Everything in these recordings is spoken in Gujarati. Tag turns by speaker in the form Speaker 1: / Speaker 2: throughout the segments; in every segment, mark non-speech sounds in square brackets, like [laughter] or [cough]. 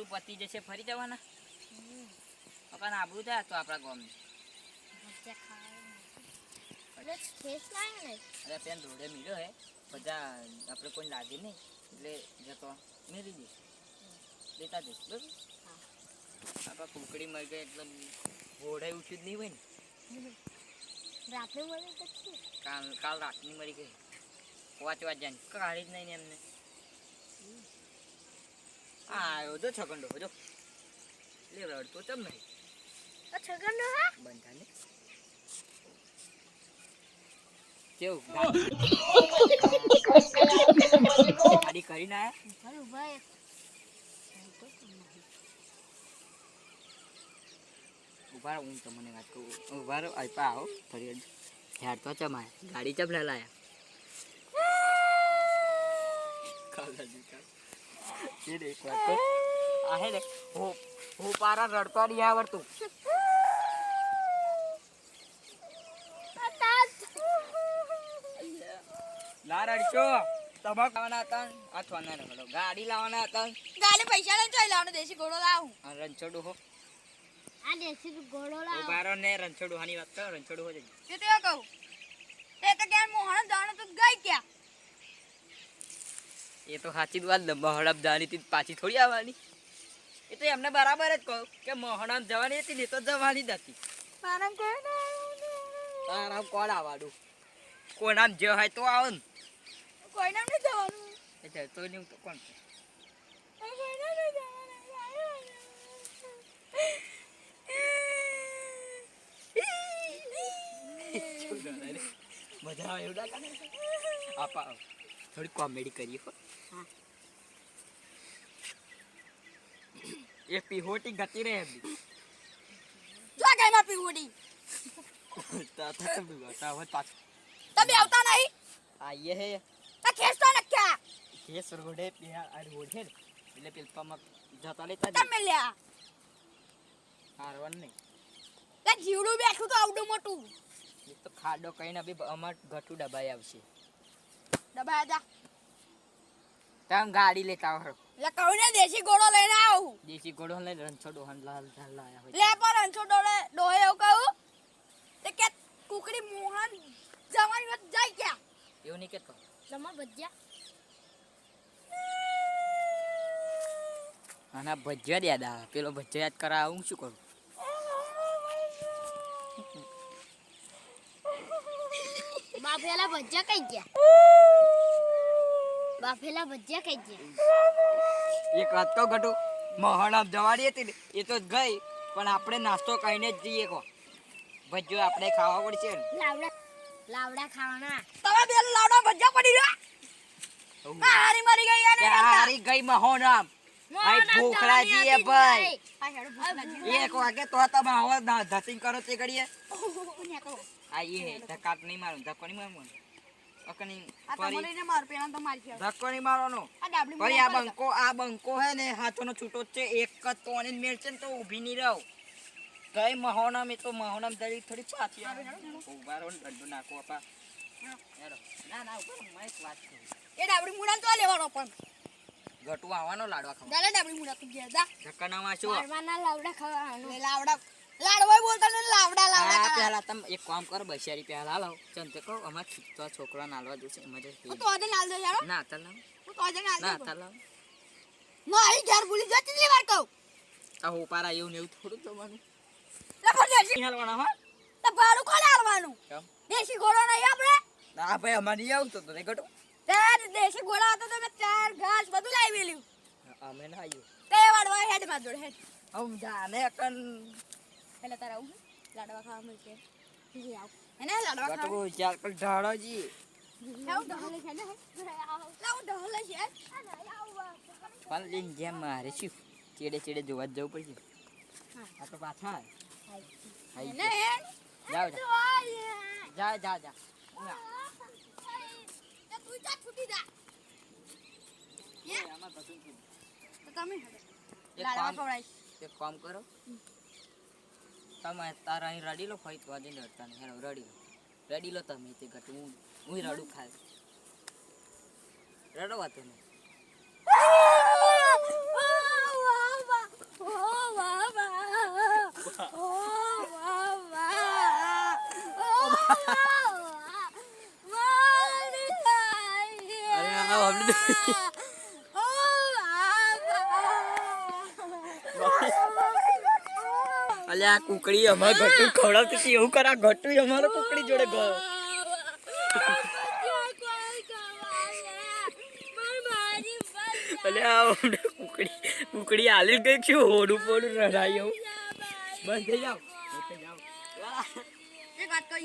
Speaker 1: બધું પતી જશે ફરી જવાના? પપ્પાને આબરું થાય તો આપણા ગામની. અરે પેન રોડે મીડ્યો હે. બધા આપણે કોઈ લાગે નહીં. એટલે જતો. મેરી દઈશ લેતા જઈશ બરાબર? આપણા કુકડી મરી ગઈ એટલે ઘોડાઈ ઉઠ્યું જ નહીં હોય ને.
Speaker 2: રાત્રે મળે
Speaker 1: કાલ કાલ રાતની મરી ગઈ. વાંચવા જાય કાઢી જ નહીં ને એમને. આવ્યો જો છગંડો જો. લે રડતો ચમ નહીં.
Speaker 2: છગંડો હા?
Speaker 1: બંધા ને કેવું ગાડી કરીને આયા?
Speaker 2: ભાઈ
Speaker 1: ઊભા હું તમને વાત કહું ઊભા રહો આપ્યા આવો ફરી યાર તો ચમાય ગાડી ચમ લાયા? એ દેખ વાત તો. આ હે ને હું હું પારા રડતો નહીં આવડતું. લા રડશો. તમાક લાવવાના હતા આ રગડો ગાડી લાવવાના હતા
Speaker 3: ગાલે પૈસા લઈને લાવવાનો દેશી ઘોડો લાવું.
Speaker 1: આ રણછોડું હો.
Speaker 2: આ દેશી ઘોડો લાવ.
Speaker 1: બારો ને રણછોડું હાની વાત કરો રણછોડું હો જઈ
Speaker 3: તે તો કહું? એ તો ક્યાં મોહન જાણો તો ગઈ ક્યાં?
Speaker 1: એ તો સાચી વાત લંબા હતી પાછી થોડી આવવાની એ તો એમને બરાબર જ કહું કે મોહણામ જવાની હતી ને તો જવાની જ હતી
Speaker 3: મારા કોઈ
Speaker 1: તારામ કોણ આવવાનું કોનામ જે હોય તો આવો ને
Speaker 3: કોઈ નામ નહીં જવાનું
Speaker 1: એટલે તો નહીં તો કોણ મજા આવે એવું લાગે આપા થોડી કોમેડી કરીએ હો.
Speaker 2: હા.
Speaker 1: એ પીહોટી ગતી રહે એમની.
Speaker 3: જો કઈ માં પીહોટી.
Speaker 1: તા તા તમે બતાવો પાછ.
Speaker 3: તમે આવતા નહીં?
Speaker 1: આઈએ હે.
Speaker 3: તા ખેંચતો ને ક્યાં
Speaker 1: કેસ રોડે પેલા આ રોડ હે ને. એટલે પેલપામાં જતા લેતા
Speaker 3: તમે લ્યા.
Speaker 1: હારવાનું નહીં.
Speaker 3: તે જીવડું બેઠું તો આવડું મોટું.
Speaker 1: એ તો ખાડો કહીને બી અમાર ઘટું ડબાઈ આવશે.
Speaker 3: દબાયા જા
Speaker 1: તમે ગાડી લેતા આવો
Speaker 3: લે કહું ને દેશી ઘોડો લઈને આવું.
Speaker 1: દેશી ઘોડો લઈને રણછો ડોહન લાલ લાલ લાયા હોય.
Speaker 3: લે પર રણછો ડોળે ડોહે એવું કહું તે કે કુકડી મોહન જવાની વાત જાય ક્યાં?
Speaker 1: એવું નહીં કેતો.
Speaker 2: તમાર ભજીયા.
Speaker 1: આના ભજ્યા યાદ આવે પેલો ભજ્યા યાદ કરા હું શું કરું?
Speaker 2: બાફેલા ભજીયા કઈ ગયા. બાફેલા ભજીયા કઈ ગયા.
Speaker 1: એક વાત તો ઘટું મહાણામ જવાની હતી ને એ તો ગઈ પણ આપણે નાસ્તો કહીને જ જઈએ કો ભજ્યો આપણે ખાવા પડશે ને.
Speaker 2: લાવડા લાવડા ખાવાના.
Speaker 3: તમે બે લાવડા ભજ્જા પડી રહ્યા? હારી મારી ગઈ યાર
Speaker 1: હારી ગઈ મહોનામ ભાઈ ભૂખલાજી એ ભાઈ. એક વાગે તો તમે આવો ના કરો તે ઘડીએ. આ એ નહીં મારું ધક્કો નહીં મારવાનો. અકની
Speaker 3: આ
Speaker 1: ફરી
Speaker 3: માર પેલા તો મારી છે.
Speaker 1: ધક્કો નહીં મારવાનો. ફરી આ બંકો આ બંકો હે ને હાથોનો છૂટો છે. એક જ તો અને મેળ છે ને તો ઊભી નહીં રહો. મહોનામ એ તો મહોનામ થોડી પાછી આવે. ઊભા રહો ને ગંડો નાખો આપા. ના ના ઊભા મેં એક વાત
Speaker 3: એ ડાબડી મુડા તો લેવાનો પણ.
Speaker 1: ગટુ આવવાનો લાડવા ખાવા
Speaker 3: દાદા ડાબડી મુડા તું ગયા દા
Speaker 1: ધક્કા ના
Speaker 2: લાવડા ખાવાના.
Speaker 3: લાવડા લાડવા બોલતા ને લાવડા લાવડા
Speaker 1: આ
Speaker 3: કરા.
Speaker 1: પહેલા તમે એક કામ કરો બસિયારી પહેલા લાવો ચંતે કહો અમાર ખીચતો છોકરા નાલવા જશે એમાં જશે.
Speaker 3: હું તો આજે નાલ દે યાર
Speaker 1: ના તલ લાવો.
Speaker 3: હું તો આજે નાલ
Speaker 1: ના
Speaker 3: તલ
Speaker 1: તાર લાવો.
Speaker 3: મારી ઘર ભૂલી જા કેટલી વાર કહું.
Speaker 1: આ પારા એવું ને એવું થોડું જવાનું
Speaker 3: લે પર દેશી
Speaker 1: નહીં હાલવાના હા?
Speaker 3: તો ભાડું કોને આલવાનું
Speaker 1: કેમ?
Speaker 3: દેશી ઘોડો નહીં આપણે?
Speaker 1: ના ભાઈ અમારે નહીં આવતો તો ગટુ
Speaker 3: તે દેશી ઘોડા હતો તો મેં ચાર ઘાસ બધું લાવી વેલ્યું
Speaker 1: અમે ના આવ્યું
Speaker 3: તે વાળવા હેડમાં જોડ હેડ.
Speaker 1: હમ જાને કન
Speaker 3: એટલે તારા આવું લાડવા ખાવા મળશે. જી આવ. એને લાડવા ખાવા
Speaker 1: ગટુ ચાલ કલ ઢાળોજી
Speaker 3: લાવ ઢોલે છે ને. લાવ ઢોલે છે.
Speaker 1: પણ લીન જેમ મારે શું? ચેડે ચેડે જોવા જવું પડશે. આ તો પાછા આઈ
Speaker 3: ને હેડ
Speaker 1: જાઓ જાઓ. જા જા જા.
Speaker 3: તું જા છૂટી જા.
Speaker 1: આમાં કશું જ નહીં.
Speaker 3: તો તમે લાડવા
Speaker 1: કામ
Speaker 3: ખવડાવીશ.
Speaker 1: એક કામ કરો. તમે તારા અહીં રડી લો ફરી તો આજે રડતા નહીં હેલો રડી લો. રડી લો તમે તે ઘટ. હું હું રડું ખાય રડો તમે નહીં [laughs]
Speaker 3: વાહ વાહ ઓ બાબા ઓ બાબા ઓ મારી આઈ
Speaker 1: અરે આ હમણાં
Speaker 3: ઓ બાબા
Speaker 1: અલ્યા કુકડી અમાર ઘટું ખવડાવતી હતી એવું કરા ઘટું અમારો કુકડી જોડે ગયો અલ્યા કુકડી કુકડી હાલી ગઈ છું હોડું પોડું રડાઈ આવું. બસ જઈ જાઓ બસ જઈ જાઓ.
Speaker 3: એક વાત તો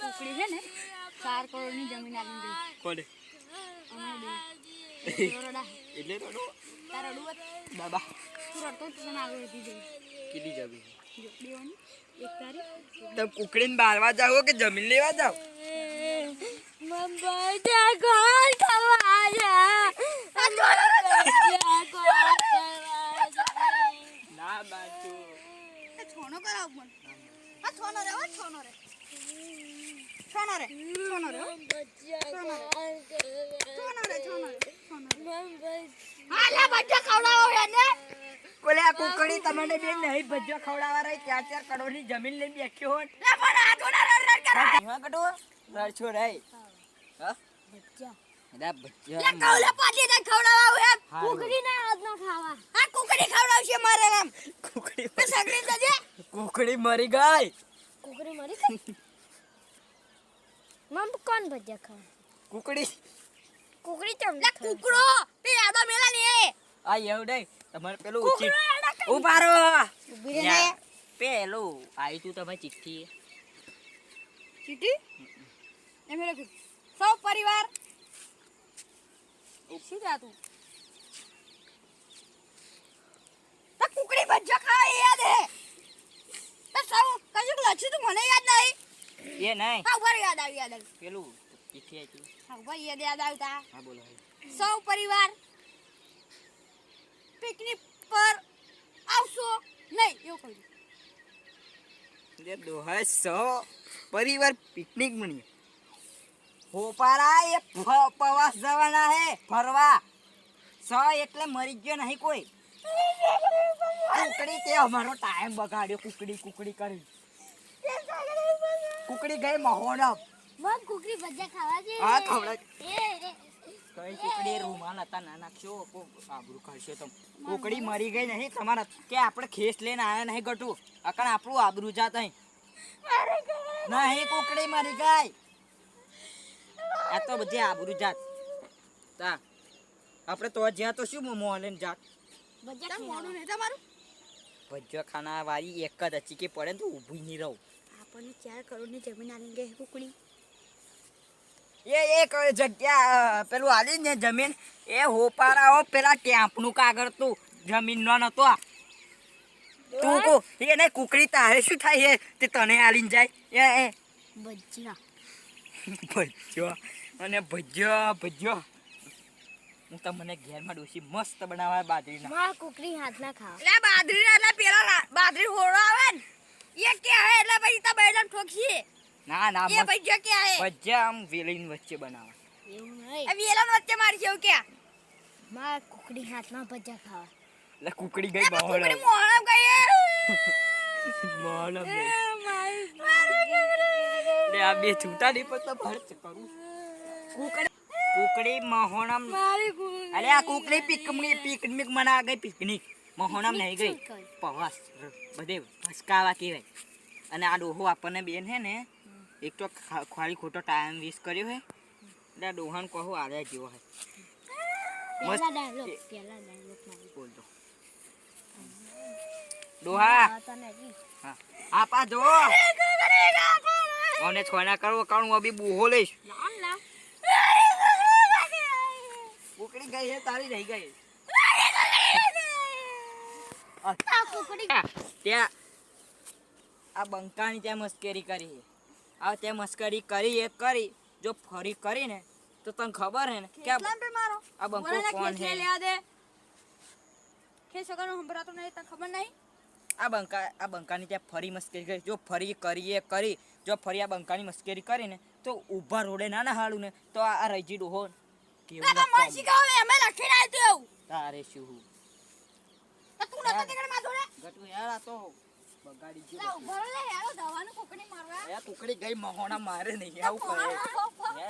Speaker 3: કુકડી છે ને ચાર કરોડની જમીન આલી ગઈ.
Speaker 1: કોને? એટલે રડો.
Speaker 3: તારા ડુવત
Speaker 1: બાબા.
Speaker 3: તું તો જ તને આગળ વધી જઈ
Speaker 1: કીધી
Speaker 3: જો દેવાની એક તારી
Speaker 1: તમ કુકડીને બારવા જાઓ કે જમીન લેવા જાઓ
Speaker 3: મમ્મા જા ગોળ ખાવા
Speaker 1: ના બાજુ.
Speaker 3: છોનો કરાવ પણ આ છોનો રે ઓ છોનો રે. છોનો રે છોનો રે હો. છોનો રે છોનો રે છોનો રે. હા લે બચ્ચા ખવડાવો એને.
Speaker 1: કોલે આ કુકડી તમને બેન નહીં ભજીયો ખવડાવવા રહી ચાર ચાર કરોડની જમીન લઈને બેઠ્યો હોત
Speaker 3: લે પણ આ તો ના રડ રડ કરે
Speaker 1: એમાં કટો રડછો રહી હા?
Speaker 2: બચ્ચા.
Speaker 1: એડા
Speaker 3: લે કવલે પાટી દે ખવડાવો એમ.
Speaker 1: હારું.
Speaker 2: કુકડીના હાથના ખાવા.
Speaker 3: આ કુકડી ખવડાવશે મારે એમ.
Speaker 1: કુકડી
Speaker 3: તે સગડી દજે
Speaker 1: કુકડી મરી ગઈ.
Speaker 2: કુકડી મરી ગઈ? [laughs] મમ કોણ ભજીયા ખાવા?
Speaker 1: કુકડી
Speaker 2: કુકડી ચમ
Speaker 3: લે કુકડો! તે આડો મેલા ને
Speaker 1: આ એવું નહીં તમારે પેલું
Speaker 3: ઉચી કઈ
Speaker 1: ઊભા રહો. પેલું. આવી તું તમે ચિઠ્ઠી.
Speaker 3: ચીટી એમ લખ્યું સૌ પરિવાર. શું જા તું? તો કુકડી ભજ્જો ખાવા એ યાદ હે. તો સૌ કશું લખ્યું તું મને યાદ નહીં.
Speaker 1: એ નહીં.
Speaker 3: યાદ આવી યાદ આવી.
Speaker 1: પેલું ચિઠ્ઠી આવી
Speaker 3: ઉપર યાદ યાદ આવતા.
Speaker 1: હા બોલો
Speaker 3: સૌ પરિવાર પિકનિક પર આવશો? નહીં એવું કહ્યું
Speaker 1: જે દોહા સો પરિવાર પિકનિક મની હોપારા એ પ્રવાસ જવાના હે ફરવા. સ એટલે મરી ગયો નહીં કોઈ. કુકડી તે અમારો ટાઈમ બગાડ્યો કુકડી કુકડી કરી. કુકડી ગઈ મહોરમ
Speaker 2: મમ કુકરી ભજા ખાવા છે
Speaker 1: હા
Speaker 2: એ.
Speaker 1: કઈ કુકડી રૂમાલ હતા નાના છો આબરું કરશો તમે કુકડી મરી ગઈ નહીં તમારા કે આપણે ખેસ લઈને આવ્યા નહીં ગટુ? અકણ આપણું આબરું જાત અહીં. નહીં કુકડી મરી ગઈ. આ તો બધી આબરું જાત. તા આપણે તો જ્યાં તો શું મોં લઈને જાત?
Speaker 2: ભજીયા
Speaker 3: મોડું નહીં તમારું?
Speaker 1: ભજ્જો ખાના વાળી એક જ હતી કે પડે ને તો ઊભી નહીં રહું.
Speaker 3: આપણને ચાર કરોડની જમીન આલી ગઈ કુકડી.
Speaker 1: એ એક જગ્યા પેલું આલી ને જમીન. એ હોપારાઓ પેલા ટેમ્પનું કાગળ તું જમીન નો નતો તું કો એને કુકડી તારે શું થાય છે તે તને આલીને જાય. એ એ.
Speaker 2: ભજીયા.
Speaker 1: ભજ્યો. અને ભજ્યો ભજ્યો. હું તમને ઘેરમાં ડોસી મસ્ત બનાવવા બાજરીના.
Speaker 2: માં કુકરી હાથ ના ખાવા.
Speaker 3: એટલે બાદરી ના એટલે પેલા બાદરી હોળો આવે ને. એ કે હે એટલે પછી તમે બેડા ઠોકીએ.
Speaker 1: ના ના
Speaker 3: એ ભજીયા ક્યાં હે?
Speaker 1: ભજ્યા આમ વેલીન વચ્ચે બનાવે.
Speaker 2: એવું નહીં.
Speaker 3: એ વેલા વચ્ચે મારી છે ક્યાં? કે
Speaker 2: કુકડી હાથમાં ભજીયા ખાવા.
Speaker 1: એટલે કુકડી ગઈ
Speaker 3: કુકડી
Speaker 1: બહોળમ
Speaker 3: મોહરમ. ગઈ.
Speaker 1: બહોળમ ગઈ.
Speaker 3: મારી
Speaker 1: એટલે આ બે છૂટા નહીં પડતા ભરત કરું. કુકડી. કુકડી મહોણમ
Speaker 3: મારી કુકડી.
Speaker 1: અરે આ કુકડી પિકનિક પિકનિક મના ગઈ પિકનિક. મહોણમ નહીં ગઈ. પવાસ બધે ભસકાવા કહેવાય. અને આ ડોહો આપણને બેન હે ને એક તો ખાલી ખોટો ટાઈમ વેસ્ટ કર્યો હે. એટલે ડોહાન કહો આલે જેવો હે. બોલ તો. ડોહા. હા આપા જો. મને છોના કરવો કાણું અભી બૂહો લઈશ. કુકડી ગઈ હે તારી રહી ગઈ. ત્યાં આ બંકાની ત્યાં મસ્કરી કરી આ ત્યાં મસ્કરી કરી એ કરી. જો ફરી કરીને તો તને ખબર હે ને? કે આ બંકો કોણ હે.
Speaker 3: દે. ખેંચ સગરનો સંભળાતો નહીં તને ખબર નહીં?
Speaker 1: આ બંકા આ બંકાની ત્યાં ફરી મસ્કરી કરી. જો ફરી કરી એ કરી. જો ફરી આ બંકાની મસ્કરી કરીને તો ઊભા રોડે ના ના હાલું ને તો આ રજી ડોહો કેવું
Speaker 3: ના તો લખીને આવ્યું તું એવું.
Speaker 1: તારે શું?
Speaker 3: તું નતો નીકળે માં જોડે?
Speaker 1: ગટુ યાર આ તો બગાડી ગયો
Speaker 3: ઉભરો લે હેડો દવાનું કુકડી
Speaker 1: ગઈ મહોણા મારે નહીં આવું
Speaker 3: કરે.